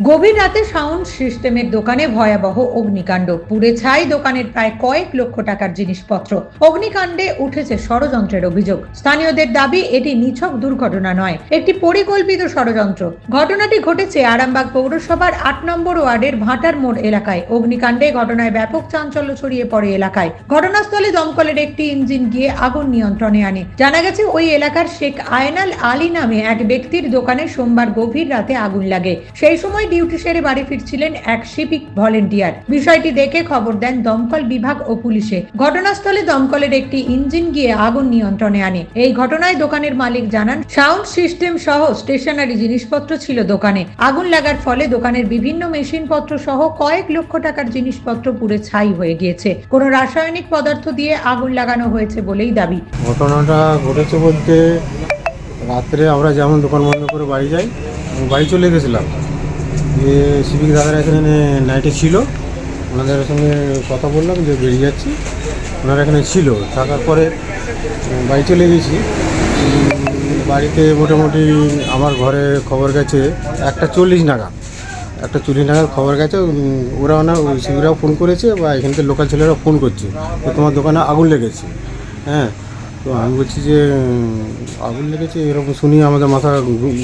গভীর রাতে সাউন্ড সিস্টেমের দোকানে ভয়াবহ অগ্নিকাণ্ড। পুড়ে ছাই দোকানের প্রায় কয়েক লক্ষ টাকার জিনিসপত্র। অগ্নিকাণ্ডে উঠেছে ষড়যন্ত্রের অভিযোগ। স্থানীয়দের দাবি, এটি নিছক দুর্ঘটনা নয়, একটি পরিকল্পিত ষড়যন্ত্র। ঘটনাটি ঘটেছে আরামবাগ পৌরসভার আট নম্বর ওয়ার্ডের ভাটার মোড় এলাকায়। অগ্নিকাণ্ডে ঘটনায় ব্যাপক চাঞ্চল্য ছড়িয়ে পড়ে এলাকায়। ঘটনাস্থলে দমকলের একটি ইঞ্জিন গিয়ে আগুন নিয়ন্ত্রণে আনে। জানা গেছে, ওই এলাকার শেখ আয়নাল আলী নামে এক ব্যক্তির দোকানে সোমবার গভীর রাতে আগুন লাগে। সেই সময় ডিউটি সেরে বাড়ি ফিরছিলেন এক সিভিক ভলেন্টিয়ার। বিষয়টি দেখে খবর দেন দমকল বিভাগ ও পুলিশে। ঘটনাস্থলে দমকলের একটি ইঞ্জিন গিয়ে আগুন নিয়ন্ত্রণে আনে। এই ঘটনায় দোকানের মালিক জানান, সাউন্ড সিস্টেম সহ স্টেশনারি জিনিসপত্র ছিল দোকানে। আগুন লাগার ফলে দোকানের বিভিন্ন মেশিনপত্র সহ কয়েক লক্ষ টাকার জিনিসপত্র পুড়ে ছাই হয়ে গিয়েছে। কোনো রাসায়নিক পদার্থ দিয়ে আগুন লাগানো হয়েছে বলেই দাবি। ঘটনাটা ঘটেছে বলতে রাত্রে আমরা যেমন দোকান বন্ধ করে বাড়ি যাই বাড়ি চলে গেছিলাম। যে সিভিক দাদারা এখানে নাইটে ছিল, ওনাদের সঙ্গে কথা বললাম যে বেরিয়ে যাচ্ছি। ওনারা এখানে ছিল, থাকার পরে বাড়ি চলে গেছি। বাড়িতে মোটামুটি আমার ঘরে খবর গেছে, একটা চল্লিশ নাগাদ। একটা চল্লিশ নাগাদ খবর গেছে ওরাও না সিভিকরাও ফোন করেছে বা এখানকার লোকাল ছেলেরাও ফোন করছে তো তোমার দোকানে আগুন লেগেছে। হ্যাঁ তো আমি বলছি যে আগুন লেগেছে, এরকম শুনি আমাদের মাথা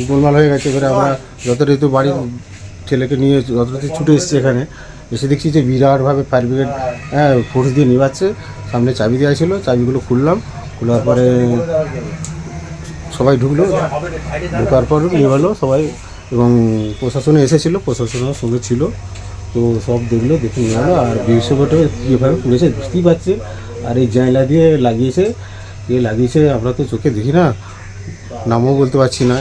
গোলমাল হয়ে গেছে। এবারে আমরা যতটাই তো বাড়ির ছেলেকে নিয়ে যতটাই ছুটে এসেছি এখানে। এসে দেখছি যে বিরাটভাবে ফায়ার ব্রিগেড হ্যাঁ ফোর্স দিয়ে নিবাচ্ছে সামনে চাবি দেওয়া ছিল, চাবিগুলো খুললাম। খোলার পরে সবাই ঢুকলো। ঢোকার পর নিয়ে সবাই এবং প্রশাসনে এসেছিল, প্রশাসনের সঙ্গে ছিল। তো সব দেখল, দেখে নিয়ে গেলো আর বিশ্বকোটে কীভাবে পুড়েছে বুঝতেই পারছে। আর এই জানলা দিয়ে লাগিয়েছে, এ লাগিয়েছে, আমরা তো চোখে দেখি না, নামও বলতে পারছি না।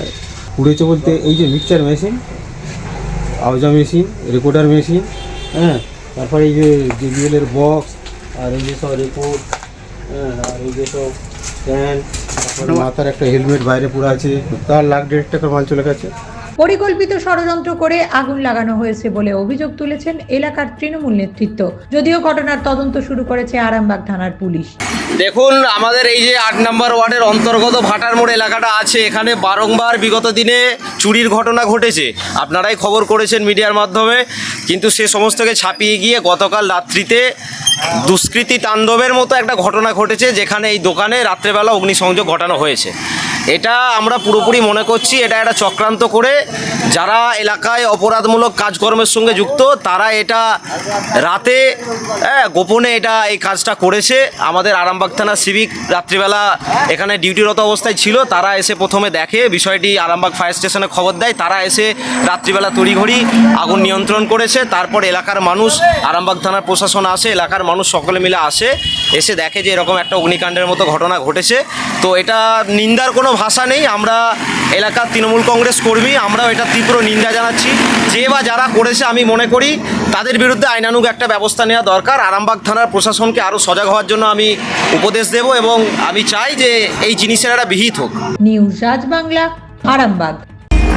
পুড়েছে বলতে এই যে মিক্সচার মেশিন আওজা মেশিন রেকর্ডার মেশিন হ্যাঁ? তারপরে এই যে জেবিএলের বক্স আর এই যে সব রেকর্ড হ্যাঁ? আর এই যে সব তারপরে মাথার একটা হেলমেট বাইরে পুরো আছে। তার লাখ দেড় টাকার মাল চলে গেছে। পরিকল্পিত ষড়যন্ত্র করে আগুন লাগানো হয়েছে বলে অভিযোগ তুলেছেন এলাকার তৃণমূল নেতৃত্ব। যদিও ঘটনার তদন্ত শুরু করেছে আরামবাগ থানার পুলিশ। দেখুন, আমাদের এই যে আট নম্বর ওয়ার্ডের অন্তর্গত ভাটার মোড় এলাকাটা আছে, এখানে বারংবার বিগত দিনে চুরির ঘটনা ঘটেছে। আপনারাই খবর করেছেন মিডিয়ার মাধ্যমে, কিন্তু সে সমস্তকে ছাপিয়ে গিয়ে গতকাল রাত্রিতে দুষ্কৃতী তাণ্ডবের মতো একটা ঘটনা ঘটেছে, যেখানে এই দোকানে রাত্রেবেলা অগ্নিসংযোগ ঘটানো হয়েছে। এটা আমরা পুরোপুরি মনে করছি এটা একটা চক্রান্ত করে যারা এলাকায় অপরাধমূলক কাজকর্মের সঙ্গে যুক্ত তারা এটা রাতে হ্যাঁ, গোপনে এটা এই কাজটা করেছে। আমাদের আরামবাগ থানা সিভিক রাত্রিবেলা এখানে ডিউটিরত অবস্থায় ছিল তারা এসে প্রথমে দেখে বিষয়টি আরামবাগ ফায়ার স্টেশনে খবর দেয় তারা এসে রাত্রিবেলা তড়িঘড়ি আগুন নিয়ন্ত্রণ করেছে তারপর এলাকার মানুষ আরামবাগ থানার প্রশাসন আসে এলাকার মানুষ সকলে মিলে আসে এসে দেখে যে এরকম একটা অগ্নিকাণ্ডের মতো ঘটনা ঘটেছে। তো এটা নিন্দার কোনো ভাষা নেই, আমরা এলাকার তৃণমূল কংগ্রেস কর্মী, আমরাও এটা তীব্র নিন্দা জানাচ্ছি। যে বা যারা করেছে আমি মনে করি, তাদের বিরুদ্ধে আইনানুগ একটা ব্যবস্থা নেওয়া দরকার। আরামবাগ থানার প্রশাসনকে আরও সজাগ হওয়ার জন্য আমি উপদেশ দেব এবং আমি চাই যে এই জিনিসের একটা বিহিত হোক। নিউজ রাজ বাংলা আরামবাগ।